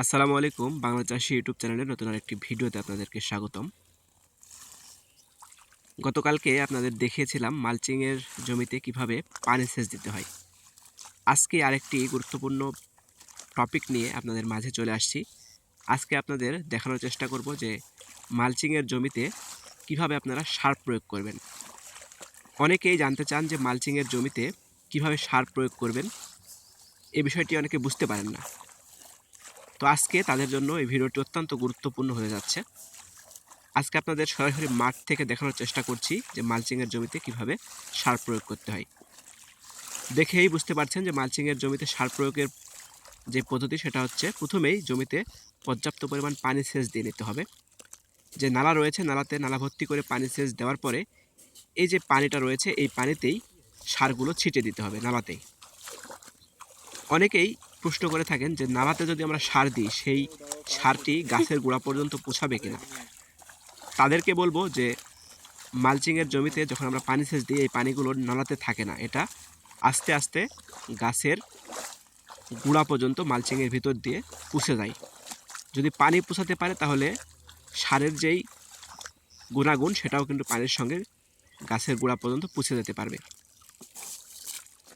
আসসালামু আলাইকুম, বাংলা চাষি ইউটিউব চ্যানেলে নতুন আরেকটি ভিডিওতে আপনাদেরকে স্বাগতম। গতকালকে আপনাদের দেখিয়েছিলাম মালচিংয়ের জমিতে কীভাবে পানি সেচ দিতে হয়। আজকে আরেকটি গুরুত্বপূর্ণ টপিক নিয়ে আপনাদের মাঝে চলে আসছি। আজকে আপনাদের দেখানোর চেষ্টা করব যে মালচিংয়ের জমিতে কীভাবে আপনারা সার প্রয়োগ করবেন। অনেকেই জানতে চান যে মালচিংয়ের জমিতে কীভাবে সার প্রয়োগ করবেন। এ বিষয়টি অনেকে বুঝতে পারেন না। তো আজকে তাদের জন্য এই ভিডিওটি অত্যন্ত গুরুত্বপূর্ণ হয়ে যাচ্ছে। আজকে আপনাদের সরাসরি মাঠ থেকে দেখানোর চেষ্টা করছি যে মালচিংয়ের জমিতে কীভাবে সার প্রয়োগ করতে হয়। দেখেই বুঝতে পারছেন যে মালচিংয়ের জমিতে সার প্রয়োগের যে পদ্ধতি সেটা হচ্ছে প্রথমেই জমিতে পর্যাপ্ত পরিমাণ পানি সেচ দিয়ে নিতে হবে। যে নালা রয়েছে নালাতে নালা ভর্তি করে পানি সেচ দেওয়ার পরে এই যে পানিটা রয়েছে এই পানিতেই সারগুলো ছিটে দিতে হবে নালাতেই। অনেকেই প্রশ্ন করে থাকেন যে নালাতে যদি আমরা সার দিই, সেই সারটি গাছের গোড়া পর্যন্ত পৌঁছাবে কিনা। তাদেরকে বলব যে মালচিংয়ের জমিতে যখন আমরা পানি সেচ দিই, এই পানিগুলো নালাতে থাকে না। এটা আস্তে আস্তে গাছের গুড়া পর্যন্ত মালচিংয়ের ভিতর দিয়ে পুষে যায়। যদি পানি পুষাতে পারে, তাহলে সারের যেই গুণাগুণ, সেটাও কিন্তু পানির সঙ্গে গাছের গোড়া পর্যন্ত পুষে যেতে পারবে।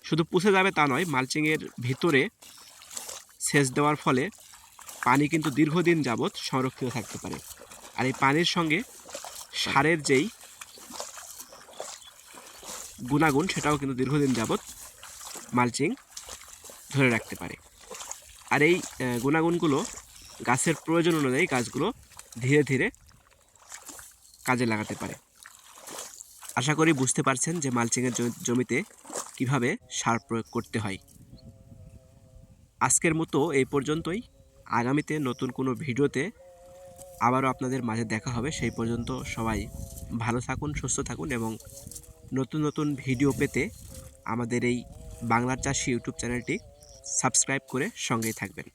শুধু পুষে যাবে তা নয়, মালচিংয়ের ভিতরে সেচ দেওয়ার ফলে পানি কিন্তু দীর্ঘদিন যাবৎ সংরক্ষিত থাকতে পারে। আর এই পানির সঙ্গে সারের যেই গুণাগুণ, সেটাও কিন্তু দীর্ঘদিন যাবৎ মালচিং ধরে রাখতে পারে। আর এই গুণাগুণগুলো গাছের প্রয়োজন অনুযায়ী গাছগুলো ধীরে ধীরে কাজে লাগাতে পারে। আশা করি বুঝতে পারছেন যে মালচিংয়ের জমিতে কীভাবে সার প্রয়োগ করতে হয়। আজকের মতো এই পর্যন্তই। আগামীতে নতুন কোনো ভিডিওতে আবারও আপনাদের মাঝে দেখা হবে। সেই পর্যন্ত সবাই ভালো থাকুন, সুস্থ থাকুন এবং নতুন নতুন ভিডিও পেতে আমাদের এই বাংলার চাষি ইউটিউব চ্যানেলটি সাবস্ক্রাইব করে সঙ্গেই থাকবেন।